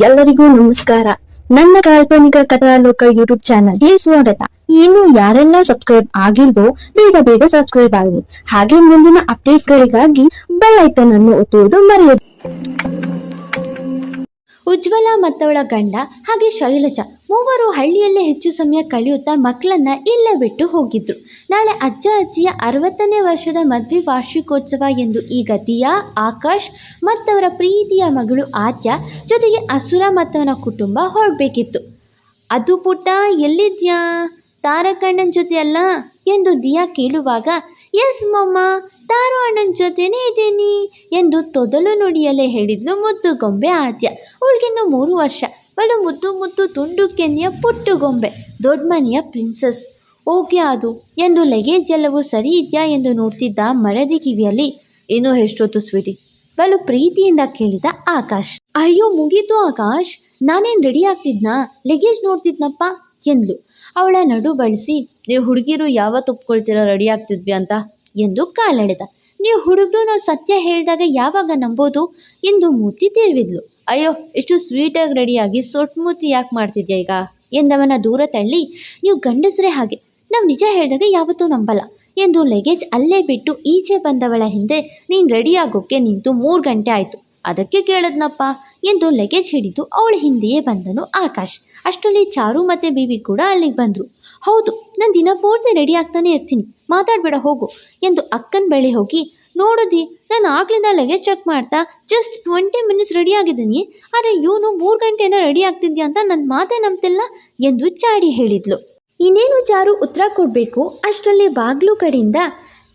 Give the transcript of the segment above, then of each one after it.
ಎಲ್ಲರಿಗೂ ನಮಸ್ಕಾರ. ನನ್ನ ಕಾಲ್ಪನಿಕ ಕಥಾ ಲೋಕ ಯೂಟ್ಯೂಬ್ ಚಾನಲ್ಗೆ ಸ್ವಾಗತ. ಇನ್ನು ಯಾರೆಲ್ಲ ಸಬ್ಸ್ಕ್ರೈಬ್ ಆಗಿಲ್ವೋ, ಬೇಗ ಬೇಗ ಸಬ್ಸ್ಕ್ರೈಬ್ ಆಗಿ. ಹಾಗೆ ಮುಂದಿನ ಅಪ್ಡೇಟ್ಸ್ ಗಳಿಗಾಗಿ ಬೆಲ್ ಐಕನ್ ಅನ್ನು ಒತ್ತುವುದು ಮರೆಯದು. ಉಜ್ವಲ ಮತ್ತವಳ ಗಂಡ ಹಾಗೆ ಶೈಲಜಾ. ಮೂವರು ಹಳ್ಳಿಯಲ್ಲೇ ಹೆಚ್ಚು ಸಮಯ ಕಳೆಯುತ್ತಾ ಮಕ್ಕಳನ್ನ ಇಲ್ಲೇ ಬಿಟ್ಟು ಹೋಗಿದ್ರು. ನಾಳೆ ಅಜ್ಜ, ಅಜ್ಜಿಯ ಅರವತ್ತನೇ ವರ್ಷದ ಮದುವೆ ವಾರ್ಷಿಕೋತ್ಸವ ಎಂದು ಈಗ ದಿಯಾ ಆಕಾಶ್ ಮತ್ತವರ ಪ್ರೀತಿಯ ಮಗಳು ಆದ್ಯ ಜೊತೆಗೆ ಅಸುರ ಮತ್ತವನ ಕುಟುಂಬ ಹೊರಡಬೇಕಿತ್ತು. ಅದು ಪುಟ್ಟ, ಎಲ್ಲಿದ್ಯಾ? ತಾರಕಣ್ಣನ ಜೊತೆ ಅಲ್ಲ? ಎಂದು ದಿಯಾ ಕೇಳುವಾಗ, ಎಸ್ ಮಮ್ಮ ತಾರು ಅಣ್ಣನ ಜೊತೆನೇ ಇದ್ದೀನಿ ಎಂದು ತೊದಲು ನುಡಿಯಲ್ಲೇ ಹೇಳಿದ್ಲು ಮುದ್ದು ಗೊಂಬೆ ಆದ್ಯ. ಅವಳಿಗಿನ್ನು ಮೂರು ವರ್ಷ. ಬಲು ಮುದ್ದು ಮುದ್ದು ತುಂಡು ಕೆನ್ನೆಯ ಪುಟ್ಟು ಗೊಂಬೆ, ದೊಡ್ಡ ಮನೆಯ ಪ್ರಿನ್ಸಸ್ ಓಕೆ ಅದು ಎಂದು ಲಗೇಜ್ ಎಲ್ಲವೂ ಸರಿ ಇದೆಯಾ ಎಂದು ನೋಡ್ತಿದ್ದ ಮರದಿ ಕಿವಿಯಲ್ಲಿ ಏನೋ ಎಷ್ಟೊತ್ತು ಸ್ವೀಟಿ ಬಲು ಪ್ರೀತಿಯಿಂದ ಕೇಳಿದ ಆಕಾಶ್. ಅಯ್ಯೋ, ಮುಗೀತು ಆಕಾಶ್, ನಾನೇನು ರೆಡಿ ಆಗ್ತಿದ್ನಾ? ಲಗೇಜ್ ನೋಡ್ತಿದ್ನಪ್ಪ? ಎಂದ್ಲು. ಅವಳ ನಡು ಬಳಸಿ, ನೀವು ಹುಡುಗಿರು ಯಾವತ್ತು ಒಪ್ಕೊಳ್ತೀರ ರೆಡಿ ಆಗ್ತಿದ್ವಿ ಅಂತ? ಎಂದು ಕಾಲೆಳೆದ. ನೀವು ಹುಡುಗರು ನಾವು ಸತ್ಯ ಹೇಳಿದಾಗ ಯಾವಾಗ ನಂಬೋದು? ಎಂದು ಮೂರ್ತಿ ತಿರುವಿದ್ಲು. ಅಯ್ಯೋ, ಇಷ್ಟು ಸ್ವೀಟಾಗಿ ರೆಡಿಯಾಗಿ ಸೊಟ್ಟು ಮೂತಿ ಯಾಕೆ ಮಾಡ್ತಿದ್ಯಾ ಈಗ? ಎಂದವನ ದೂರ ತಳ್ಳಿ, ನೀವು ಗಂಡಸರೇ ಹಾಗೆ. ನಾವು ನಿಜ ಹೇಳಿದಾಗ ಯಾವತ್ತೂ ನಂಬಲ್ಲ. ಎಂದು ಲಗೇಜ್ ಅಲ್ಲೇ ಬಿಟ್ಟು ಈಚೆ ಬಂದವಳ ಹಿಂದೆ ನೀನು ರೆಡಿಯಾಗೋಕ್ಕೆ ನಿಂತು ಮೂರು ಗಂಟೆ ಆಯಿತು. ಅದಕ್ಕೆ ಕೇಳದ್ನಪ್ಪ? ಎಂದು ಲಗೇಜ್ ಹಿಡಿದು ಅವಳ ಹಿಂದೆಯೇ ಬಂದನು ಆಕಾಶ್. ಅಷ್ಟರಲ್ಲಿ ಚಾರು ಮತ್ತು ಬೀವಿ ಕೂಡ ಅಲ್ಲಿಗೆ ಬಂದರು. ಹೌದು, ನಾನು ದಿನ ಪೂರ್ತಿ ರೆಡಿ ಆಗ್ತಾನೆ ಇರ್ತೀನಿ. ಮಾತಾಡಬೇಡ, ಹೋಗು. ಎಂದು ಅಕ್ಕನ ಬಳಿ ಹೋಗಿ ನೋಡಿದಿ, ನಾನು ಆಗ್ಲಿಂದ ಲಗೇಜ್ ಚೆಕ್ ಮಾಡ್ತಾ ಜಸ್ಟ್ ಟ್ವೆಂಟಿ ಮಿನಿಟ್ಸ್ ರೆಡಿ ಆಗಿದ್ದೀನಿ. ಆದರೆ ಇವನು ಮೂರು ಗಂಟೆಯಿಂದ ರೆಡಿ ಆಗ್ತಿದ್ಯಾ ಅಂತ ನನ್ನ ಮಾತೇ ನಂಬ್ತಿಲ್ಲ ಎಂದು ಚಾಡಿ ಹೇಳಿದ್ಲು. ಇನ್ನೇನು ಚಾರು ಉತ್ತರ ಕೊಡಬೇಕು? ಅಷ್ಟರಲ್ಲಿ ಬಾಗ್ಲು ಕಡೆಯಿಂದ,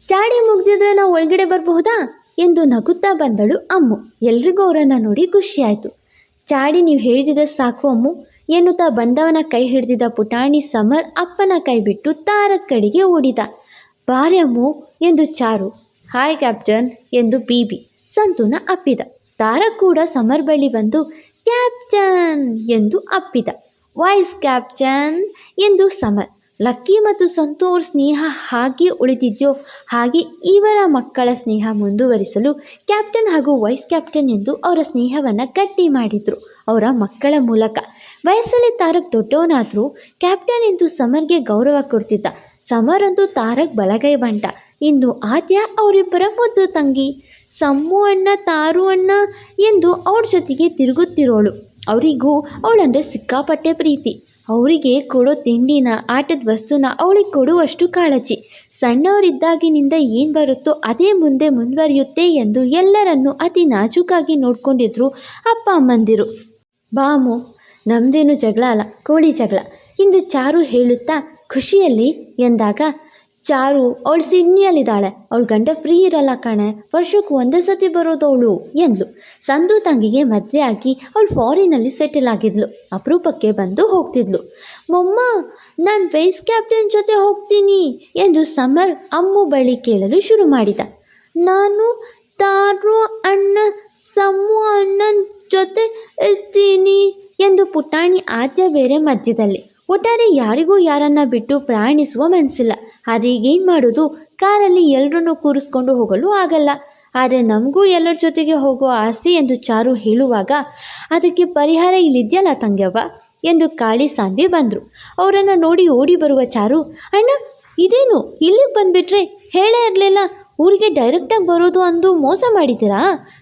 ಚಾಡಿ ಮುಗ್ದಿದ್ರೆ ನಾವು ಒಳಗಡೆ ಬರಬಹುದಾ? ಎಂದು ನಗುತ್ತಾ ಬಂದಳು ಅಮ್ಮು. ಎಲ್ರಿಗೂ ಅವರನ್ನು ನೋಡಿ ಖುಷಿಯಾಯಿತು. ಚಾಡಿ, ನೀವು ಹೇಳಿದ ಸಾಕು ಅಮ್ಮು. ಎನ್ನುತ್ತಾ ಬಂದವನ ಕೈ ಹಿಡಿದಿದ್ದ ಪುಟಾಣಿ ಸಮರ್ ಅಪ್ಪನ ಕೈ ಬಿಟ್ಟು ತಾರಕ್ ಕಡೆಗೆ ಓಡಿದ ಅಮ್ಮು, ಎಂದು ಚಾರು. ಹಾಯ್ ಕ್ಯಾಪ್ಟನ್ ಎಂದು ಬೀಬಿ ಸಂತುನ ಅಪ್ಪಿದ. ತಾರ ಕೂಡ ಸಮರ್ ಬಳಿ ಬಂದು ಕ್ಯಾಪ್ಟನ್ ಎಂದು ಅಪ್ಪಿದ. ವಾಯ್ಸ್ ಕ್ಯಾಪ್ಟನ್ ಎಂದು ಸಮರ್. ಲಕ್ಕಿ ಮತ್ತು ಸಂತು ಅವ್ರ ಸ್ನೇಹ ಹಾಗೆ ಉಳಿದಿದೆಯೋ, ಹಾಗೆ ಇವರ ಮಕ್ಕಳ ಸ್ನೇಹ ಮುಂದುವರಿಸಲು ಕ್ಯಾಪ್ಟನ್ ಹಾಗೂ ವೈಸ್ ಕ್ಯಾಪ್ಟನ್ ಎಂದು ಅವರ ಸ್ನೇಹವನ್ನು ಗಟ್ಟಿ ಮಾಡಿದರು. ಅವರ ಮಕ್ಕಳ ಮೂಲಕ. ವಯಸ್ಸಲ್ಲಿ ತಾರಕ್ ದೊಡ್ಡವನಾದರೂ ಕ್ಯಾಪ್ಟನ್ ಎಂದು ಸಮರ್ಗೆ ಗೌರವ ಕೊಡ್ತಿದ್ದ. ಸಮರ್ ಅಂತೂ ತಾರಕ್ ಬಲಗೈ ಬಂಟ. ಇನ್ನು ಆದ್ಯ ಅವರಿಬ್ಬರ ಮುದ್ದು ತಂಗಿ, ಸಮ್ಮು ಅಣ್ಣ, ತಾರು ಅಣ್ಣ ಎಂದು ಅವಳ ಜೊತೆಗೆ ತಿರುಗುತ್ತಿರೋಳು. ಅವರಿಗೂ ಅವಳಂದ್ರೆ ಸಿಕ್ಕಾಪಟ್ಟೆ ಪ್ರೀತಿ. ಅವರಿಗೆ ಕೊಡೋ ತಿಂಡಿನ, ಆಟದ ವಸ್ತುನ ಅವಳಿಗೆ ಕೊಡುವಷ್ಟು ಕಾಳಜಿ. ಸಣ್ಣವರಿದ್ದಾಗಿನಿಂದ ಏನು ಬರುತ್ತೋ ಅದೇ ಮುಂದೆ ಮುಂದುವರಿಯುತ್ತೆ ಎಂದು ಎಲ್ಲರನ್ನೂ ಅತಿ ನಾಜೂಕಾಗಿ ನೋಡ್ಕೊಂಡಿದ್ರು ಅಪ್ಪ ಅಮ್ಮಂದಿರು. ಬಾಮು ನಮ್ಮದೇನು ಜಗಳ ಅಲ್ಲ, ಕೋಳಿ ಜಗಳ ಇಂದು ಚಾರು ಹೇಳುತ್ತಾ ಖುಷಿಯಲ್ಲಿ ಎಂದಾಗ ಚಾರು ಅವಳು ಸಿಡ್ನಿಯಲ್ಲಿದ್ದಾಳೆ ಅವಳ ಗಂಡ ಫ್ರೀ ಇರಲ್ಲ ಕಣೆ, ವರ್ಷಕ್ಕೆ ಒಂದೇ ಸತಿ ಬರೋದವಳು ಎಂದ್ಲು. ಸಂದು ತಂಗಿಗೆ ಮದುವೆ ಆಗಿ ಅವಳು ಫಾರಿನಲ್ಲಿ ಸೆಟಲ್ ಆಗಿದ್ಲು. ಅಪರೂಪಕ್ಕೆ ಬಂದು ಹೋಗ್ತಿದ್ಲು. ಮೊಮ್ಮ, ನಾನು ವೈಸ್ ಕ್ಯಾಪ್ಟನ್ ಜೊತೆ ಹೋಗ್ತೀನಿ ಎಂದು ಸಮರ್ ಅಮ್ಮು ಬಳಿ ಕೇಳಲು ಶುರು ಮಾಡಿದ. ನಾನು ತಾರು ಅಣ್ಣ ಸಮ್ಮು ಅಣ್ಣನ ಜೊತೆ ಇರ್ತೀನಿ ಎಂದು ಪುಟಾಣಿ ಆದ್ಯ ಬೇರೆ ಮಧ್ಯದಲ್ಲಿ. ಒಟ್ಟಾರೆ ಯಾರಿಗೂ ಯಾರನ್ನ ಬಿಟ್ಟು ಪ್ರಯಾಣಿಸುವ ಮನಸ್ಸಿಲ್ಲ ಆದರೆ ಈಗೇನು ಮಾಡೋದು? ಕಾರಲ್ಲಿ ಎಲ್ಲರನ್ನೂ ಕೂರಿಸ್ಕೊಂಡು ಹೋಗಲು ಆಗಲ್ಲ. ಆದರೆ ನಮಗೂ ಎಲ್ಲರ ಜೊತೆಗೆ ಹೋಗೋ ಆಸೆ ಎಂದು ಚಾರು ಹೇಳುವಾಗ, ಅದಕ್ಕೆ ಪರಿಹಾರ ಇಲ್ಲಿದೆಯಲ್ಲ ತಂಗ್ಯವ್ವ? ಎಂದು ಕಾಳಿ ಸಾಂಬಿ ಬಂದರು. ಅವರನ್ನು ನೋಡಿ ಓಡಿ ಬರುವ ಚಾರು, ಅಣ್ಣ, ಇದೇನು? ಇಲ್ಲಿಗೆ ಬಂದುಬಿಟ್ರೆ ಹೇಳೇ ಇರಲಿಲ್ಲ. ಊರಿಗೆ ಡೈರೆಕ್ಟಾಗಿ ಬರೋದು ಅಂದು ಮೋಸ ಮಾಡಿದ್ದೀರಾ?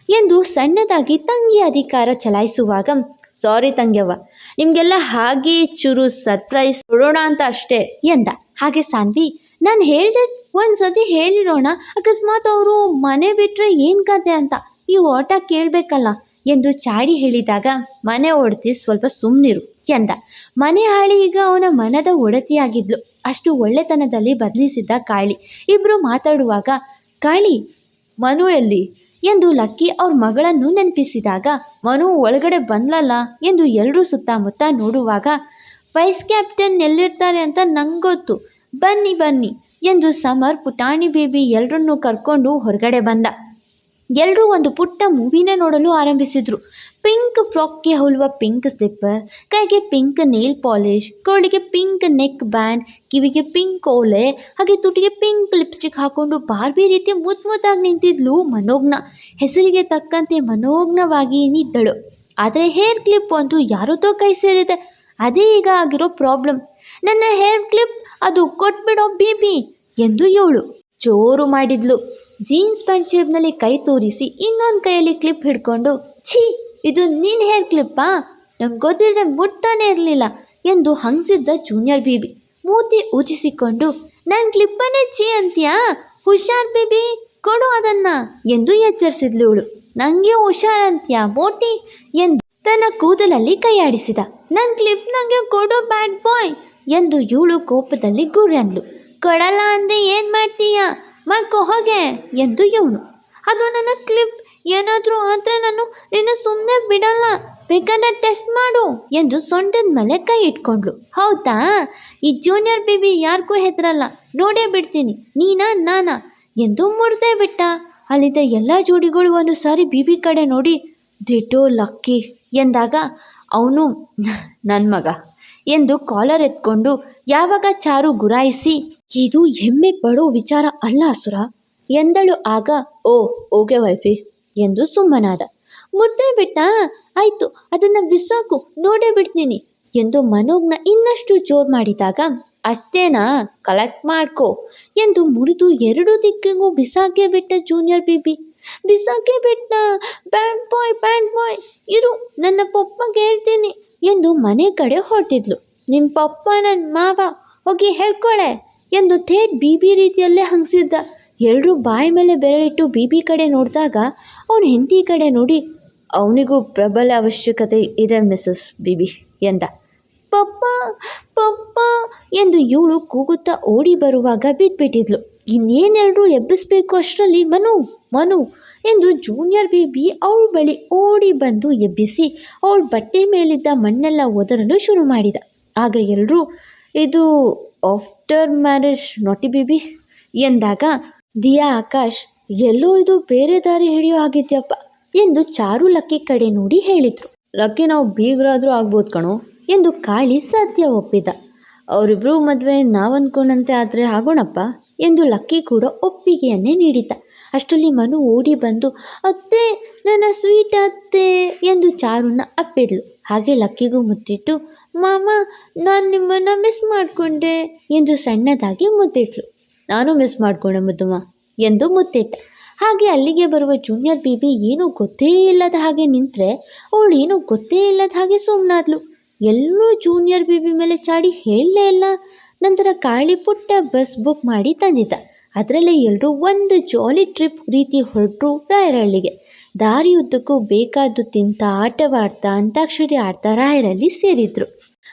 ಎಂದು ಸಣ್ಣದಾಗಿ ತಂಗಿ ಅಧಿಕಾರ ಚಲಾಯಿಸುವಾಗ ಸಾರಿ ತಂಗ್ಯವ್ವ. ನಿಮಗೆಲ್ಲ ಹಾಗೆ ಚೂರು ಸರ್ಪ್ರೈಸ್ ಕೊಡೋಣ ಅಂತ ಅಷ್ಟೇ, ಎಂದ. ಹಾಗೆ ಸಾನ್ವಿ ನಾನು ಹೇಳಿದೆ ಒಂದು ಸತಿ ಹೇಳಿರೋಣ, ಅಕಸ್ಮಾತ್ ಅವರು ಮನೆ ಬಿಟ್ಟರೆ ಏನು ಕತೆ ಅಂತ? ಈ ಓಟ ಕೇಳಬೇಕಲ್ಲ ಎಂದು ಚಾಡಿ ಹೇಳಿದಾಗ, ಮನೆ ಒಡತಿ ಸ್ವಲ್ಪ ಸುಮ್ಮನಿರು ಎಂದ. ಮನೆ ಹಾಳಿ ಈಗ ಅವನ ಮನದ ಒಡತಿಯಾಗಿದ್ಲು. ಅಷ್ಟು ಒಳ್ಳೆತನದಲ್ಲಿ ಬದಲಿಸಿದ್ದ ಕಾಳಿ. ಇಬ್ಬರು ಮಾತಾಡುವಾಗ, ಕಾಳಿ, ಮನು ಎಲ್ಲಿ? ಎಂದು ಲಕ್ಕಿ ಅವ್ರ ಮಗಳನ್ನು ನೆನಪಿಸಿದಾಗ, ಮನು ಒಳಗಡೆ ಬಂದ್ಲಲ್ಲ? ಎಂದು ಎಲ್ಲರೂ ಸುತ್ತಮುತ್ತ ನೋಡುವಾಗ, ವೈಸ್ ಕ್ಯಾಪ್ಟನ್ ಎಲ್ಲಿರ್ತಾರೆ ಅಂತ ನಂಗೊತ್ತು. ಗೊತ್ತು ಬನ್ನಿ ಬನ್ನಿ ಎಂದು ಸಮರ್ ಪುಟಾಣಿ ಬೇಬಿ ಎಲ್ಲರನ್ನೂ ಕರ್ಕೊಂಡು ಹೊರಗಡೆ ಬಂದ. ಎಲ್ಲರೂ ಒಂದು ಪುಟ್ಟ ಮೂವಿನ ನೋಡಲು ಆರಂಭಿಸಿದರು. ಪಿಂಕ್ ಫ್ರಾಕ್ಗೆ ಹೋಲುವ ಪಿಂಕ್ ಸ್ಲಿಪ್ಪರ್, ಕೈಗೆ ಪಿಂಕ್ ನೇಲ್ ಪಾಲಿಶ್, ಕೋಳಿಗೆ ಪಿಂಕ್ ನೆಕ್ ಬ್ಯಾಂಡ್, ಕಿವಿಗೆ ಪಿಂಕ್ ಓಲೆ, ಹಾಗೆ ತುಟಿಗೆ ಪಿಂಕ್ ಲಿಪ್ಸ್ಟಿಕ್ ಹಾಕೊಂಡು ಬಾರ್ಬಿ ರೀತಿ ಮುದ್ಮುದ್ದಾಗಿ ನಿಂತಿದ್ಲು ಮನೋಜ್ಞ ಹೆಸರಿಗೆ ತಕ್ಕಂತೆ ಮನೋಜ್ಞವಾಗಿ ನಿದ್ದಳು. ಆದರೆ ಹೇರ್ ಕ್ಲಿಪ್ ಒಂದು ಯಾರದೋ ಕೈ ಸೇರಿದೆ. ಅದೇ ಈಗ ಆಗಿರೋ ಪ್ರಾಬ್ಲಮ್. ನನ್ನ ಹೇರ್ ಕ್ಲಿಪ್ ಅದು ಕೊಟ್ಬಿಡೋ ಬೇಬಿ ಎಂದು ಇವಳು ಜೋರು ಮಾಡಿದ್ಲು. ಜೀನ್ಸ್ ಪ್ಯಾಂಟ್ ಶೇಪ್ನಲ್ಲಿ ಕೈ ತೋರಿಸಿ ಇನ್ನೊಂದು ಕೈಯಲ್ಲಿ ಕ್ಲಿಪ್ ಹಿಡ್ಕೊಂಡು, ಛೀ, ಇದು ನಿನ್ನ ಹೇರ್ ಕ್ಲಿಪ್ಪಾ? ನಂಗೆ ಗೊತ್ತಿದ್ರೆ ಮುಟ್ತಾನೆ ಇರಲಿಲ್ಲ ಎಂದು ಹಂಗಿಸಿದ್ದ ಜೂನಿಯರ್ ಬೇಬಿ. ಮೂತಿ ಉಜಿಸಿಕೊಂಡು ನನ್ನ ಕ್ಲಿಪ್ಪನ್ನೇ ಛೀ ಅಂತೀಯಾ? ಹುಷಾರ್ ಬೇಬಿ, ಕೊಡು ಅದನ್ನ ಎಂದು ಎಚ್ಚರಿಸಿದ್ಲು ಇವಳು. ನನಗೆ ಹುಷಾರ್ ಅಂತೀಯಾ ಮೋಟಿ? ಎಂದು ತನ್ನ ಕೂದಲಲ್ಲಿ ಕೈಯಾಡಿಸಿದ. ನನ್ನ ಕ್ಲಿಪ್ ನನಗೆ ಕೊಡು, ಬ್ಯಾಡ್ ಬಾಯ್ ಎಂದು ಇವಳು ಕೋಪದಲ್ಲಿ ಗುರಿ ಅಂದ್ಲು ಕೊಡಲ್ಲ ಅಂದೆ ಏನು ಮಾಡ್ತೀಯ? ಮಾಡ್ಕೊ ಹೋಗೆ ಎಂದು ಇವನು. ಅದು ನನ್ನ ಕ್ಲಿಪ್. ಏನಾದರೂ ಆದರೆ ನಾನು ನಿನ್ನ ಸುಮ್ಮನೆ ಬಿಡಲ್ಲ. ಬೇಕಾದ್ರೆ ಟೆಸ್ಟ್ ಮಾಡು ಎಂದು ಸೊಂಟದ ಮೇಲೆ ಕೈ ಇಟ್ಕೊಂಡ್ಳು. ಹೌದಾ? ಈ ಜೂನಿಯರ್ ಬೇಬಿ ಯಾರಿಗೂ ಹೆದರಲ್ಲ. ನೋಡೇ ಬಿಡ್ತೀನಿ. ನೀನಾ ನಾನಾ? ಎಂದು ಮುರಿದೇ ಬಿಟ್ಟ. ಅಲ್ಲಿದ್ದ ಎಲ್ಲ ಜೋಡಿಗಳು ಒಂದು ಸಾರಿ ಬಿಬಿ ಕಡೆ ನೋಡಿ, ದಿಟೋ ಲಕ್ಕಿ ಎಂದಾಗ, ಅವನು ನನ್ನ ಮಗ. ಎಂದು ಕಾಲರ್ ಎತ್ಕೊಂಡು, ಯಾವಾಗ ಚಾರು ಗುರಾಯಿಸಿ? ಇದು ಹೆಮ್ಮೆ ಪಡೋ ವಿಚಾರ ಅಲ್ಲ ಸುರಾ. ಎಂದಳು ಆಗ, ಓ ಓಕೆ ವೈಫಿ, ಎಂದು ಸುಮ್ಮನಾದ. ಮುದ್ದೆ ಬಿಟ್ಟ, ಆಯ್ತು, ಅದನ್ನು ಬಿಸಾಕು, ನೋಡೇ ಬಿಡ್ತೀನಿ, ಎಂದು ಮನೋಜ್ನ ಇನ್ನಷ್ಟು ಜೋರು ಮಾಡಿದಾಗ, ಅಷ್ಟೇನಾ ಕಲೆಕ್ಟ್ ಮಾಡ್ಕೋ, ಎಂದು ಮುರಿದು ಎರಡು ದಿಕ್ಕಿಗೂ ಬಿಸಾಕೇ ಬಿಟ್ಟ ಜೂನಿಯರ್ ಬಿಬಿ ಬಿಸಾಕೇ ಬಿಟ್ಟ ಬ್ಯಾಂಡ್ ಬಾಯ್ ಬ್ಯಾಂಡ್ ಬಾಯ್ ಇರು, ನನ್ನ ಪಪ್ಪಗೆ ಹೇಳ್ತೀನಿ ಎಂದು ಮನೆ ಕಡೆ ಹೊರಟಿದ್ಲು. ನಿನ್ನ ಪಪ್ಪ ನನ್ನ ಮಾವ ಹೋಗಿ ಹೇಳ್ಕೊಳೆ ಎಂದು ಥೇಟ್ ಬೀಬಿ ರೀತಿಯಲ್ಲೇ ಹಂಗಿಸಿದ್ದ. ಎಲ್ಲರೂ ಬಾಯಿ ಮೇಲೆ ಬೆರಳಿಟ್ಟು ಬೀಬಿ ಕಡೆ ನೋಡಿದಾಗ ಅವನ ಹೆಂಡತಿ ಕಡೆ ನೋಡಿ, ಅವನಿಗೂ ಪ್ರಬಲ ಅವಶ್ಯಕತೆ ಇದೆ ಮಿಸಸ್ ಬಿಬಿ ಎಂದ. ಪಪ್ಪ ಪಪ್ಪ ಎಂದು ಇವಳು ಕೂಗುತ್ತಾ ಓಡಿ ಬರುವಾಗ ಬಿದ್ದುಬಿಟ್ಟಿದ್ಲು ಇನ್ನೇನೆಲ್ಲರೂ ಎಬ್ಬಿಸ್ಬೇಕು ಅಷ್ಟರಲ್ಲಿ ಮನು ಮನು ಎಂದು ಜೂನಿಯರ್ ಬೇಬಿ ಅವಳ ಬಳಿ ಓಡಿ ಬಂದು ಎಬ್ಬಿಸಿ ಅವಳ ಬಟ್ಟೆ ಮೇಲಿದ್ದ ಮಣ್ಣೆಲ್ಲ ಒದರಲು ಶುರು ಮಾಡಿದ. ಆಗ ಎಲ್ಲರೂ ಇದು ಆಫ್ಟರ್ ಮ್ಯಾರೇಜ್ ನಾಟಿ ಬೇಬಿ ಎಂದಾಗ, ದಿಯಾ ಆಕಾಶ್, ಎಲ್ಲೋ ಇದು ಬೇರೆ ದಾರಿ ಹಿಡಿಯೋ ಆಗಿದ್ಯಪ್ಪ ಎಂದು ಚಾರು ಲಕ್ಕಿ ಕಡೆ ನೋಡಿ ಹೇಳಿದರು. ಲಕ್ಕಿ, ನಾವು ಬೀಗರಾದರೂ ಆಗ್ಬೋದು ಕಣೋ ಎಂದು ಕಾಳಿ ಸತ್ಯ ಒಪ್ಪಿದ. ಅವರಿಬ್ಬರು ಮದುವೆ ನಾವನ್ಕೊಂಡಂತೆ ಆದರೆ ಆಗೋಣಪ್ಪ ಎಂದು ಲಕ್ಕಿ ಕೂಡ ಒಪ್ಪಿಗೆಯನ್ನೇ ನೀಡಿದ್ದ. ಅಷ್ಟರಲ್ಲಿ ಮನು ಓಡಿ ಬಂದು, ಅತ್ತೆ, ನನ್ನ ಸ್ವೀಟ್ ಅತ್ತೆ ಎಂದು ಚಾರುನ ಅಪ್ಪಿಡ್ಲು. ಹಾಗೆ ಲಕ್ಕಿಗೂ ಮುತ್ತಿಟ್ಟು, ಮಾಮ, ನಾನು ನಿಮ್ಮನ್ನು ಮಿಸ್ ಮಾಡಿಕೊಂಡೆ ಎಂದು ಸಣ್ಣದಾಗಿ ಮುತ್ತಿಟ್ಲು ನಾನು ಮಿಸ್ ಮಾಡಿಕೊಂಡೆ ಮುದ್ದಮ್ಮ ಎಂದು ಮುತ್ತಿಟ್ಟ ಹಾಗೆ ಅಲ್ಲಿಗೆ ಬರುವ ಜೂನಿಯರ್ ಬಿಬಿ ಏನೂ ಗೊತ್ತೇ ಇಲ್ಲದ ಹಾಗೆ ನಿಂತರೆ, ಅವಳು ಏನೂ ಗೊತ್ತೇ ಇಲ್ಲದ ಹಾಗೆ ಸುಮ್ಮನಾದ್ಲು ಎಲ್ಲೂ ಜೂನಿಯರ್ ಬಿಬಿ ಮೇಲೆ ಚಾಡಿ ಹೇಳಲೇ ಇಲ್ಲ. ನಂತರ ಕಾಳಿ ಪುಟ್ಟ ಬಸ್ ಬುಕ್ ಮಾಡಿ ತಂದಿದ್ದ. ಅದರಲ್ಲೇ ಎಲ್ಲರೂ ಒಂದು ಜಾಲಿ ಟ್ರಿಪ್ ರೀತಿ ಹೊರಟರು ರಾಯರಳ್ಳಿಗೆ ದಾರಿಯುದ್ದಕ್ಕೂ ಬೇಕಾದ್ದು ತಿಂತ, ಆಟವಾಡ್ತಾ, ಅಂತಾಕ್ಷರಿ ಆಡ್ತಾ ರಾಯರಲ್ಲಿ ಸೇರಿದ್ರು.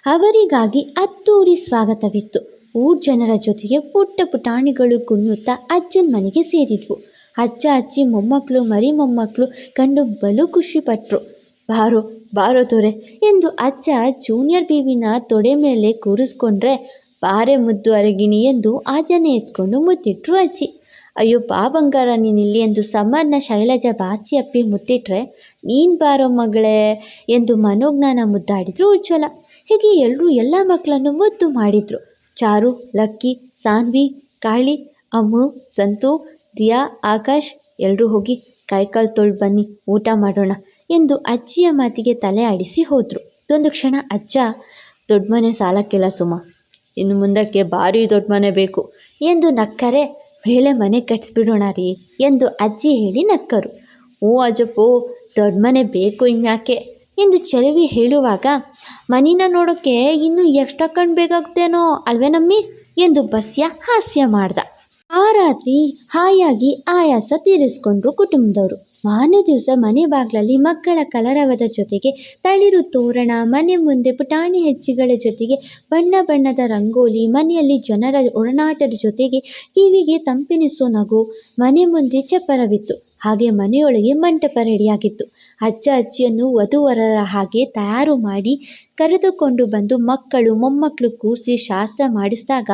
ಅವರಿಗಾಗಿ ಅತ್ತೂರಿ ಸ್ವಾಗತವಿತ್ತು. ಊರ್ ಜನರ ಜೊತೆಗೆ ಪುಟ್ಟ ಪುಟಾಣಿಗಳು ಕುಣಿಯುತ್ತಾ ಅಜ್ಜನ ಮನೆಗೆ ಸೇರಿದ್ವು. ಅಜ್ಜ, ಅಜ್ಜಿ ಮೊಮ್ಮಕ್ಕಳು ಮರಿ ಮೊಮ್ಮಕ್ಕಳು ಕಂಡು ಬಲು ಖುಷಿಪಟ್ಟರು ಬಾರೋ ಬಾರೋ ತೋರೆ ಎಂದು ಅಜ್ಜ, ಜೂನಿಯರ್ ಬೀವಿನ ತೊಡೆ ಮೇಲೆ ಕೂರಿಸ್ಕೊಂಡ್ರೆ ಬಾರೆ ಮುದ್ದು ಅರಗಿಣಿ ಎಂದು ಆಜ್ಞೆ ಎತ್ಕೊಂಡು ಮುತ್ತಿಟ್ರು ಅಜ್ಜಿ. ಅಯ್ಯೋ ಬಾ ಬಂಗಾರ ನೀನಿಲ್ಲಿ ಎಂದು ಸಮರ್ನ ಶೈಲಜ ಬಾಚಿ ಅಪ್ಪಿ ಮುತ್ತಿಟ್ರೆ, ನೀನು ಬಾರೋ ಮಗಳೇ ಎಂದು ಮನೋಜ್ಞಾನ ಮುದ್ದಾಡಿದ್ರು ಉಜ್ವಲ. ಹೀಗೆ ಎಲ್ಲರೂ ಎಲ್ಲ ಮಕ್ಕಳನ್ನು ಮುದ್ದು ಮಾಡಿದರು. ಚಾರು, ಲಕ್ಕಿ, ಸಾನ್ವಿ, ಕಾಳಿ, ಅಮ್ಮು, ಸಂತು, ದಿಯಾ, ಆಕಾಶ್ ಎಲ್ಲರೂ ಹೋಗಿ ಕೈಕಾಲು ತೊಳೆದು ಬನ್ನಿ, ಊಟ ಮಾಡೋಣ ಎಂದು ಅಜ್ಜಿಯ ಮಾತಿಗೆ ತಲೆ ಆಡಿಸಿ ಹೋದರು. ಒಂದು ಕ್ಷಣ ಅಜ್ಜ ದೊಡ್ಡ ಮನೆ ಸಾಲಕ್ಕೆಲ್ಲ ಸುಮ ಇನ್ನು ಮುಂದಕ್ಕೆ ಭಾರಿ ದೊಡ್ಡ ಮನೆ ಬೇಕು ಎಂದು ನಕ್ಕರೆ, ಮೇಲೆ ಮನೆ ಕಟ್ಟಿಸ್ಬಿಡೋಣ ರೀ ಎಂದು ಅಜ್ಜಿ ಹೇಳಿ ನಕ್ಕರು. ಓ ಅಜ್ಜಪ್ಪು ದೊಡ್ಡ ಮನೆ ಬೇಕು ಇನ್ಯಾಕೆ? ಎಂದು ಚೆಲುವಿ ಹೇಳುವಾಗ, ಮನಿನ ನೋಡೋಕ್ಕೆ ಇನ್ನೂ ಎಷ್ಟು ಕಣ್ಣು ಬೇಕಾಗುತ್ತೇನೋ ಅಲ್ವೇನಮ್ಮಿ ಎಂದು ಬಸ್ಯ ಹಾಸ್ಯ ಮಾಡ್ದ. ಆ ರಾತ್ರಿ ಹಾಯಾಗಿ ಆಯಾಸ ತೀರಿಸ್ಕೊಂಡ್ರು ಕುಟುಂಬದವರು. ಮಾರನೇ ದಿವಸ ಮನೆ ಬಾಗಿಲಲ್ಲಿ ಮಕ್ಕಳ ಕಲರವದ ಜೊತೆಗೆ ತಳಿರು ತೋರಣ, ಮನೆ ಮುಂದೆ ಪುಟಾಣಿ ಹೆಜ್ಜೆಗಳ ಜೊತೆಗೆ ಬಣ್ಣ ಬಣ್ಣದ ರಂಗೋಲಿ, ಮನೆಯಲ್ಲಿ ಜನರ ಒಡನಾಟದ ಜೊತೆಗೆ ಕಿವಿಗೆ ತಂಪೆನಿಸೋ ನಗು, ಮನೆ ಮುಂದೆ ಚಪ್ಪರವಿತ್ತು. ಹಾಗೆ ಮನೆಯೊಳಗೆ ಮಂಟಪ ರೆಡಿಯಾಗಿತ್ತು. ಅಜ್ಜ ಅಜ್ಜಿಯನ್ನು ವಧುವರರ ಹಾಗೆ ತಯಾರು ಮಾಡಿ ಕರೆದುಕೊಂಡು ಬಂದು ಮಕ್ಕಳು ಮೊಮ್ಮಕ್ಕಳು ಕೂರಿಸಿ ಶಾಸ್ತ್ರ ಮಾಡಿಸಿದಾಗ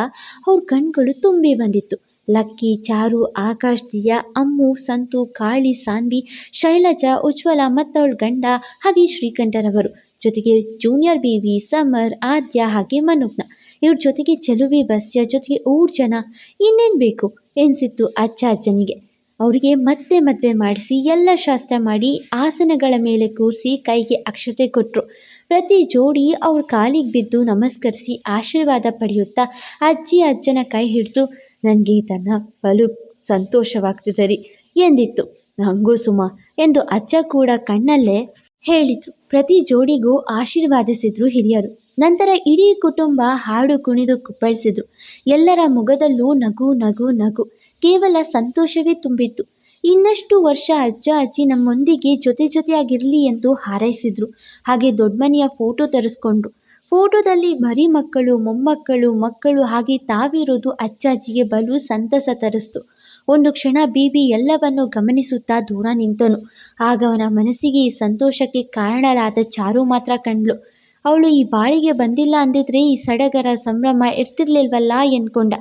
ಅವ್ರ ಕಣ್ಗಳು ತುಂಬಿ ಬಂದಿತ್ತು. ಲಕ್ಕಿ, ಚಾರು, ಆಕಾಶ್, ದಿಯಾ, ಅಮ್ಮು, ಸಂತು, ಕಾಳಿ, ಸಾನ್ವಿ, ಶೈಲಜಾ, ಉಜ್ವಲ, ಮತ್ತವಳ ಗಂಡ, ಹವಿ, ಶ್ರೀಕಂಠರವರು. ಜೊತೆಗೆ ಜೂನಿಯರ್ ಬೇಬಿ ಸಮರ್, ಆದ್ಯ ಹಾಗೆ ಮನುಗ್ನ ಇವ್ರ ಜೊತೆಗೆ ಚೆಲುವಿ, ಬಸ್ಯ ಜೊತೆಗೆ ಊರ್ ಜನ ಇನ್ನೇನು ಬೇಕು? ಎನಿಸಿತ್ತು ಅಜ್ಜ ಅಜ್ಜನಿಗೆ. ಅವರಿಗೆ ಮತ್ತೆ ಮದುವೆ ಮಾಡಿಸಿ ಎಲ್ಲ ಶಾಸ್ತ್ರ ಮಾಡಿ ಆಸನಗಳ ಮೇಲೆ ಕೂರಿಸಿ ಕೈಗೆ ಅಕ್ಷತೆ ಕೊಟ್ಟರು ಪ್ರತಿ ಜೋಡಿ ಅವ್ರ ಕಾಲಿಗೆ ಬಿದ್ದು ನಮಸ್ಕರಿಸಿ ಆಶೀರ್ವಾದ ಪಡೆಯುತ್ತಾ ಅಜ್ಜಿ ಅಜ್ಜನ ಕೈ ಹಿಡಿದು ನನಗೆ ಇದನ್ನು ಬಲು ಸಂತೋಷವಾಗ್ತಿದೆ ರೀ ಎಂದಿತ್ತು. ನನಗೂ ಸುಮ ಎಂದು ಅಜ್ಜ ಕೂಡ ಕಣ್ಣಲ್ಲೇ ಹೇಳಿತು. ಪ್ರತಿ ಜೋಡಿಗೂ ಆಶೀರ್ವಾದಿಸಿದ್ರು ಹಿರಿಯರು. ನಂತರ ಇಡೀ ಕುಟುಂಬ ಹಾಡು ಕುಣಿದು ಕುಪ್ಪಳಿಸಿದ್ರು. ಎಲ್ಲರ ಮುಖದಲ್ಲೂ ನಗು ನಗು ನಗು. ಕೇವಲ ಸಂತೋಷವೇ ತುಂಬಿತ್ತು. ಇನ್ನಷ್ಟು ವರ್ಷ ಅಜ್ಜ, ಅಜ್ಜಿ ನಮ್ಮೊಂದಿಗೆ ಜೊತೆ ಜೊತೆಯಾಗಿರಲಿ ಎಂದು ಹಾರೈಸಿದ್ರು. ಹಾಗೆ ದೊಡ್ಡಮನೆಯ ಫೋಟೋ ತರಿಸ್ಕೊಂಡ್ರು ಫೋಟೋದಲ್ಲಿ ಮರಿ ಮಕ್ಕಳು, ಮೊಮ್ಮಕ್ಕಳು, ಮಕ್ಕಳು ಹಾಗೆ ತಾವಿರುವುದು ಅಜ್ಜಾಜಿಗೆ ಬಲು ಸಂತಸ ತರಿಸ್ತು. ಒಂದು ಕ್ಷಣ ಬೀಬಿ ಎಲ್ಲವನ್ನು ಗಮನಿಸುತ್ತಾ ದೂರ ನಿಂತನು. ಆಗ ಅವನ ಮನಸ್ಸಿಗೆ ಈ ಸಂತೋಷಕ್ಕೆ ಕಾರಣರಾದ ಚಾರು ಮಾತ್ರ ಕಂಡ್ಲು. ಅವಳು, ಈ ಬಾಳಿಗೆ ಬಂದಿಲ್ಲ ಅಂದಿದ್ರೆ ಈ ಸಡಗರ ಸಂಭ್ರಮ ಇರ್ತಿರ್ಲಿಲ್ವಲ್ಲ? ಎಂದ್ಕೊಂಡ.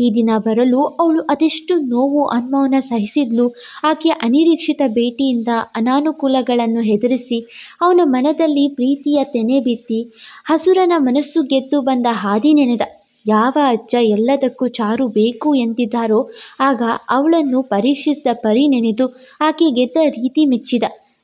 ಈ ದಿನ ಬರಲು ಅವಳು ಅದೆಷ್ಟು ನೋವು ಅನುಭವನ ಸಹಿಸಿದ್ಲು. ಆಕೆಯ ಅನಿರೀಕ್ಷಿತ ಭೇಟಿಯಿಂದ ಅನಾನುಕೂಲಗಳನ್ನು ಹೆದರಿಸಿ ಅವನ ಮನದಲ್ಲಿ ಪ್ರೀತಿಯ ತೆನೆ ಬಿತ್ತಿ ಹಸುರನ ಮನಸ್ಸು ಗೆದ್ದು ಬಂದ ಹಾದಿ ನೆನೆದ. ಯಾವ ಅಜ್ಜ ಎಲ್ಲದಕ್ಕೂ ಚಾರು ಬೇಕು ಎಂದಿದ್ದಾರೋ ಆಗ ಅವಳನ್ನು ಪರೀಕ್ಷಿಸಿದ ಪರಿ ನೆನೆದು ಆಕೆ ಗೆದ್ದ ರೀತಿ ಮೆಚ್ಚಿದ.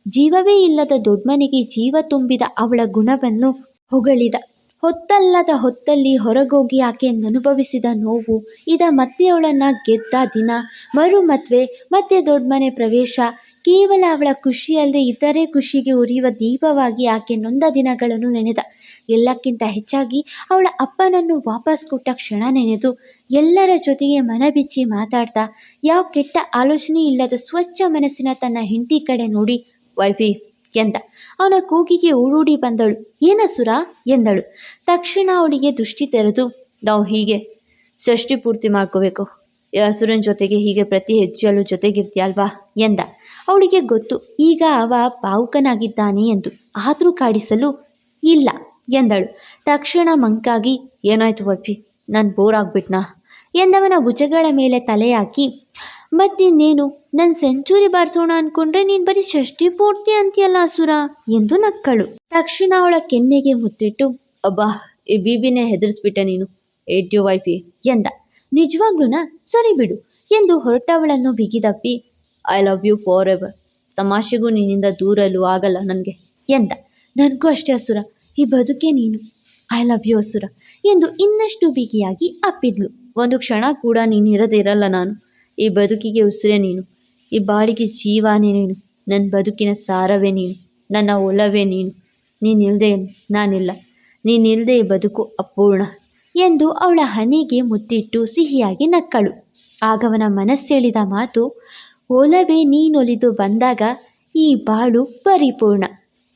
ಜೀವವೇ ಇಲ್ಲದ ದೊಡ್ಮನೆಗೆ ಜೀವ ತುಂಬಿದ ಅವಳ ಗುಣವನ್ನು ಹೊಗಳಿದ. ಹೊತ್ತಲ್ಲದ ಹೊತ್ತಲ್ಲಿ ಹೊರಗೋಗಿ ಆಕೆ ಅನುಭವಿಸಿದ ನೋವು, ಇದ ಮತ್ತೆ ಅವಳನ್ನು ಗೆದ್ದ ದಿನ ಮರು ಮದುವೆ ಮತ್ತೆ ದೊಡ್ಡಮನೆ ಪ್ರವೇಶ, ಕೇವಲ ಅವಳ ಖುಷಿಯಲ್ಲದೆ ಇತರೆ ಖುಷಿಗೆ ಉರಿಯುವ ದೀಪವಾಗಿ ಆಕೆ ನೊಂದ ದಿನಗಳನ್ನು ನೆನೆದ. ಎಲ್ಲಕ್ಕಿಂತ ಹೆಚ್ಚಾಗಿ ಅವಳ ಅಪ್ಪನನ್ನು ವಾಪಸ್ ಕೊಟ್ಟ ಕ್ಷಣ ನೆನೆದು, ಎಲ್ಲರ ಜೊತೆಗೆ ಮನಬಿಚ್ಚಿ ಮಾತಾಡ್ತಾ ಯಾವ ಕೆಟ್ಟ ಆಲೋಚನೆ ಇಲ್ಲದ ಸ್ವಚ್ಛ ಮನಸ್ಸಿನ ತನ್ನ ಹೆಂಡತಿ ಕಡೆ ನೋಡಿ, ವೈಫಿ ಎಂದ. ಅವನ ಕೂಗಿಗೆ ಊರೂಡಿ ಬಂದಳು. ಏನ ಸುರ? ಎಂದಳು. ತಕ್ಷಣ ಅವಳಿಗೆ ದೃಷ್ಟಿ ತೆರೆದು, ನಾವು ಹೀಗೆ ಷಷ್ಠಿ ಪೂರ್ತಿ ಮಾಡ್ಕೋಬೇಕು. ಹಸುರನ್ ಜೊತೆಗೆ ಹೀಗೆ ಪ್ರತಿ ಹೆಜ್ಜೆಯಲ್ಲೂ ಜೊತೆಗಿರ್ತೀಯಲ್ವಾ? ಎಂದ. ಅವಳಿಗೆ ಗೊತ್ತು, ಈಗ ಅವ ಪಾವುಕನಾಗಿದ್ದಾನೆ ಎಂದು. ಆದರೂ ಕಾಡಿಸಲು ಇಲ್ಲ ಎಂದಳು. ತಕ್ಷಣ ಮಂಕಾಗಿ, ಏನಾಯ್ತು ಅಪ್ಪಿ ನಾನು ಬೋರ್ ಆಗ್ಬಿಟ್ನಾ? ಎಂದವನ ಭುಜಗಳ ಮೇಲೆ ತಲೆ ಹಾಕಿ ಮತ್ತಿನ್ನೇನು ನನ್ನ ಸೆಂಚುರಿ ಬಾರಿಸೋಣ ಅನ್ಕೊಂಡ್ರೆ ನೀನು ಬರೀ ಷಷ್ಠಿ ಪೂರ್ತಿ ಅಂತೀಯಲ್ಲ ಅಸುರ ಎಂದು ನಕ್ಕಳು. ತಕ್ಷಣ ಅವಳ ಕೆನ್ನೆಗೆ ಮುತ್ತಿಟ್ಟು, ಅಬ್ಬಾ, ಈ ಬೀಬಿನೇ ಹೆದರಿಸ್ಬಿಟ್ಟೆ ನೀನು. ಏಟ್ಯು ವೈಫಿ ಎಂದ. ನಿಜವಾಗ್ಲೂನಾ? ಸರಿ ಬಿಡು ಎಂದು ಹೊರಟವಳನ್ನು ಬಿಗಿದಪ್ಪಿ, I love you forever ತಮಾಷೆಗೂ ನಿನ್ನಿಂದ ದೂರಲು ಆಗಲ್ಲ ನನಗೆ ಎಂದ. ನನಗೂ ಅಷ್ಟೇ ಅಸುರ. ಈ ಬದುಕೆ ನೀನು. ಐ ಲವ್ ಯು ಅಸುರ ಎಂದು ಇನ್ನಷ್ಟು ಬಿಗಿಯಾಗಿ ಅಪ್ಪಿದ್ಲು. ಒಂದು ಕ್ಷಣ ಕೂಡ ನೀನಿರದೇ ಇರಲ್ಲ ನಾನು. ಈ ಬದುಕಿಗೆ ಉಸಿರೇ ನೀನು. ಈ ಬಾಳಿಗೆ ಜೀವನೇ ನೀನು. ನನ್ನ ಬದುಕಿನ ಸಾರವೇ ನೀನು. ನನ್ನ ಒಲವೇ ನೀನು. ನೀನಿಲ್ಲದೆ ನಾನಿಲ್ಲ. ನೀನಿಲ್ಲದೆ ಈ ಬದುಕು ಅಪೂರ್ಣ ಎಂದು ಅವಳ ಹನಿಗೆ ಮುತ್ತಿಟ್ಟು ಸಿಹಿಯಾಗಿ ನಕ್ಕಳು. ಆಗವನ ಮನಸ್ಸೇಳಿದ ಮಾತು, ಒಲವೇ ನೀನೊಲಿದು ಬಂದಾಗ ಈ ಬಾಳು ಪರಿಪೂರ್ಣ.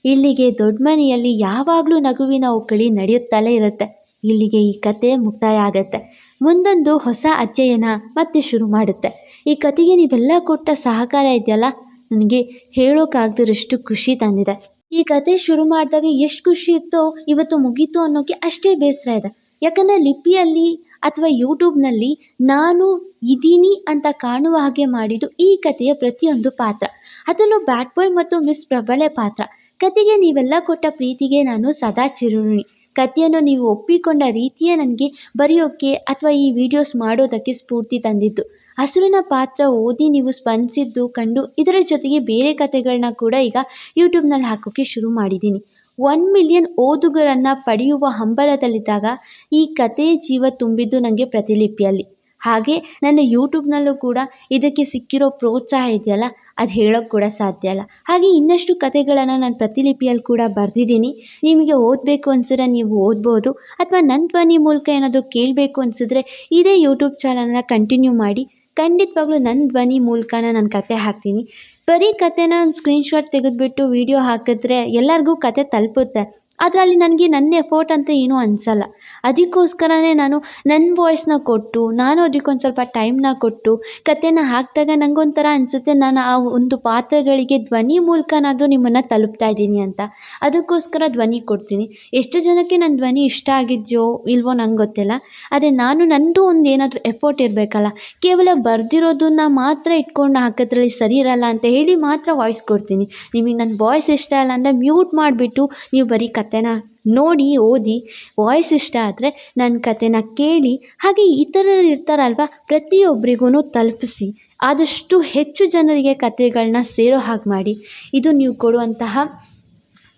ಇಲ್ಲಿಗೆ ದೊಡ್ಡಮನೆಯಲ್ಲಿ ಯಾವಾಗಲೂ ನಗುವಿನ ಒಕ್ಕಳಿ ನಡೆಯುತ್ತಲೇ ಇರುತ್ತೆ. ಇಲ್ಲಿಗೆ ಈ ಕತೆ ಮುಕ್ತಾಯ ಆಗತ್ತೆ. ಮುಂದೊಂದು ಹೊಸ ಅಧ್ಯಯನ ಮತ್ತೆ ಶುರು ಮಾಡುತ್ತೆ. ಈ ಕತೆಗೆ ನೀವೆಲ್ಲ ಕೊಟ್ಟ ಸಹಕಾರ ಇದೆಯಲ್ಲ? ನನಗೆ ಹೇಳೋಕ್ಕಾಗದಿರಷ್ಟು ಖುಷಿ ತಂದಿದೆ. ಈ ಕತೆ ಶುರು ಮಾಡಿದಾಗ ಎಷ್ಟು ಖುಷಿ ಇತ್ತೋ, ಇವತ್ತು ಮುಗೀತು ಅನ್ನೋಕ್ಕೆ ಅಷ್ಟೇ ಬೇಸರ ಇದೆ. ಯಾಕಂದರೆ ಲಿಪಿಯಲ್ಲಿ ಅಥವಾ ಯೂಟ್ಯೂಬ್ನಲ್ಲಿ ನಾನು ಇದ್ದೀನಿ ಅಂತ ಕಾಣುವ ಹಾಗೆ ಮಾಡಿದ್ದು ಈ ಕಥೆಯ ಪ್ರತಿಯೊಂದು ಪಾತ್ರ. ಅದರಲ್ಲೂ ಬ್ಯಾಟ್ ಬಾಯ್ ಮತ್ತು ಮಿಸ್ ಪ್ರಬಲೆ ಪಾತ್ರ. ಕತೆಗೆ ನೀವೆಲ್ಲ ಕೊಟ್ಟ ಪ್ರೀತಿಗೆ ನಾನು ಸದಾ ಚಿರುಣಿ ಕಥೆಯನ್ನು ನೀವು ಒಪ್ಪಿಕೊಂಡ ರೀತಿಯೇ ನನಗೆ ಬರೆಯೋಕ್ಕೆ ಅಥವಾ ಈ ವಿಡಿಯೋಸ್ ಮಾಡೋದಕ್ಕೆ ಸ್ಫೂರ್ತಿ ತಂದಿದ್ದು ಹಸುರಿನ ಪಾತ್ರ ಓದಿ ನೀವು ಸ್ಪಂದಿಸಿದ್ದು ಕಂಡು ಇದರ ಜೊತೆಗೆ ಬೇರೆ ಕಥೆಗಳನ್ನ ಕೂಡ ಈಗ ಯೂಟ್ಯೂಬ್ನಲ್ಲಿ ಹಾಕೋಕ್ಕೆ ಶುರು ಮಾಡಿದ್ದೀನಿ. ಒನ್ ಮಿಲಿಯನ್ ಓದುಗರನ್ನು ಪಡೆಯುವ ಹಂಬಲದಲ್ಲಿದ್ದಾಗ ಈ ಕಥೆಯ ಜೀವ ತುಂಬಿದ್ದು ನನಗೆ ಪ್ರತಿಲಿಪಿಯಲ್ಲಿ. ಹಾಗೆ ನನ್ನ ಯೂಟ್ಯೂಬ್ನಲ್ಲೂ ಕೂಡ ಇದಕ್ಕೆ ಸಿಕ್ಕಿರೋ ಪ್ರೋತ್ಸಾಹ ಇದೆಯಲ್ಲ ಅದು ಹೇಳೋಕ್ಕೆ ಕೂಡ ಸಾಧ್ಯ ಇಲ್ಲ ಹಾಗೆ ಇನ್ನಷ್ಟು ಕತೆಗಳನ್ನು ನಾನು ಪ್ರತಿಲಿಪಿಯಲ್ಲಿ ಕೂಡ ಬರೆದಿದ್ದೀನಿ. ನಿಮಗೆ ಓದಬೇಕು ಅನ್ಸಿದ್ರೆ ನೀವು ಓದ್ಬೋದು. ಅಥವಾ ನನ್ನ ಧ್ವನಿ ಮೂಲಕ ಏನಾದರೂ ಕೇಳಬೇಕು ಅನಿಸಿದ್ರೆ ಇದೇ ಯೂಟ್ಯೂಬ್ ಚಾನಲ್ನ ಕಂಟಿನ್ಯೂ ಮಾಡಿ. ಖಂಡಿತವಾಗ್ಲೂ ನನ್ನ ಧ್ವನಿ ಮೂಲಕನ ನಾನು ಕತೆ ಹಾಕ್ತೀನಿ. ಬರೀ ಕತೆನ ಸ್ಕ್ರೀನ್ಶಾಟ್ ತೆಗೆದುಬಿಟ್ಟು ವೀಡಿಯೋ ಹಾಕಿದ್ರೆ ಎಲ್ಲರಿಗೂ ಕತೆ ತಲುಪುತ್ತೆ. ಅದರಲ್ಲಿ ನನಗೆ ನನ್ನ ಎಫರ್ಟ್ ಅಂತ ಏನೂ ಅನಿಸಲ್ಲ. ಅದಕ್ಕೋಸ್ಕರನೇ ನಾನು ನನ್ನ ವಾಯ್ಸ್ನ ಕೊಟ್ಟು, ನಾನು ಅದಕ್ಕೊಂದು ಸ್ವಲ್ಪ ಟೈಮನ್ನ ಕೊಟ್ಟು, ಕತೆನ ಹಾಕಿದಾಗ ನನಗೊಂಥರ ಅನಿಸುತ್ತೆ, ನಾನು ಆ ಒಂದು ಪಾತ್ರಗಳಿಗೆ ಧ್ವನಿ ಮೂಲಕನಾದರೂ ನಿಮ್ಮನ್ನು ತಲುಪ್ತಾ ಇದ್ದೀನಿ ಅಂತ. ಅದಕ್ಕೋಸ್ಕರ ಧ್ವನಿ ಕೊಡ್ತೀನಿ. ಎಷ್ಟು ಜನಕ್ಕೆ ನನ್ನ ಧ್ವನಿ ಇಷ್ಟ ಆಗಿದೆಯೋ ಇಲ್ವೋ ನಂಗೆ ಗೊತ್ತಿಲ್ಲ. ಆದರೆ ನಾನು ನನ್ನದು ಒಂದು ಏನಾದರೂ ಎಫರ್ಟ್ ಇರಬೇಕಲ್ಲ. ಕೇವಲ ಬರೆದಿರೋದನ್ನ ಮಾತ್ರ ಇಟ್ಕೊಂಡು ಹಾಕೋದ್ರಲ್ಲಿ ಸರಿ ಇರಲ್ಲ ಅಂತ ಹೇಳಿ ಮಾತ್ರ ವಾಯ್ಸ್ ಕೊಡ್ತೀನಿ. ನಿಮಗೆ ನನ್ನ ವಾಯ್ಸ್ ಇಷ್ಟ ಇಲ್ಲ ಅಂದರೆ ಮ್ಯೂಟ್ ಮಾಡಿಬಿಟ್ಟು ನೀವು ಬರೀ ಕತೆನ ನೋಡಿ, ಓದಿ ವಾಯ್ಸ್ ಇಷ್ಟ ಆದರೆ ನನ್ನ ಕತೆನ ಕೇಳಿ, ಹಾಗೆ ಇತರರು ಇರ್ತಾರಲ್ವ ಪ್ರತಿಯೊಬ್ಬರಿಗೂ ತಲುಪಿಸಿ. ಆದಷ್ಟು ಹೆಚ್ಚು ಜನರಿಗೆ ಕತೆಗಳನ್ನ ಸೇರೋ ಹಾಗೆ ಮಾಡಿ. ಇದು ನೀವು ಕೊಡುವಂತಹ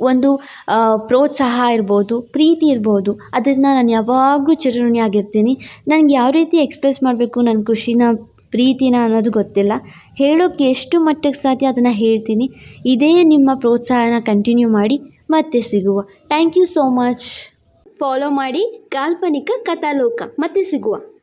ಒಂದು ಪ್ರೋತ್ಸಾಹ ಇರ್ಬೋದು, ಪ್ರೀತಿ ಇರ್ಬೋದು. ಅದನ್ನು ನಾನು ಯಾವಾಗಲೂ ಚಿರಋಣಿಯಾಗಿರ್ತೀನಿ. ನನಗೆ ಯಾವ ರೀತಿ ಎಕ್ಸ್ಪ್ರೆಸ್ ಮಾಡಬೇಕು ನನ್ನ ಖುಷಿನ, ಪ್ರೀತಿನ ಅನ್ನೋದು ಗೊತ್ತಿಲ್ಲ. ಹೇಳೋಕ್ಕೆ ಎಷ್ಟು ಮಟ್ಟಕ್ಕೆ ಸಾಧ್ಯ ಅದನ್ನು ಹೇಳ್ತೀನಿ. ಇದೇ ನಿಮ್ಮ ಪ್ರೋತ್ಸಾಹನ ಕಂಟಿನ್ಯೂ ಮಾಡಿ. ಮತ್ತೆ ಸಿಗುವ. Thank you so much follow ಮಾಡಿ ಕಾಲ್ಪನಿಕ ಕಥಾಲೋಕ. ಮತ್ತೆ ಸಿಗುವ.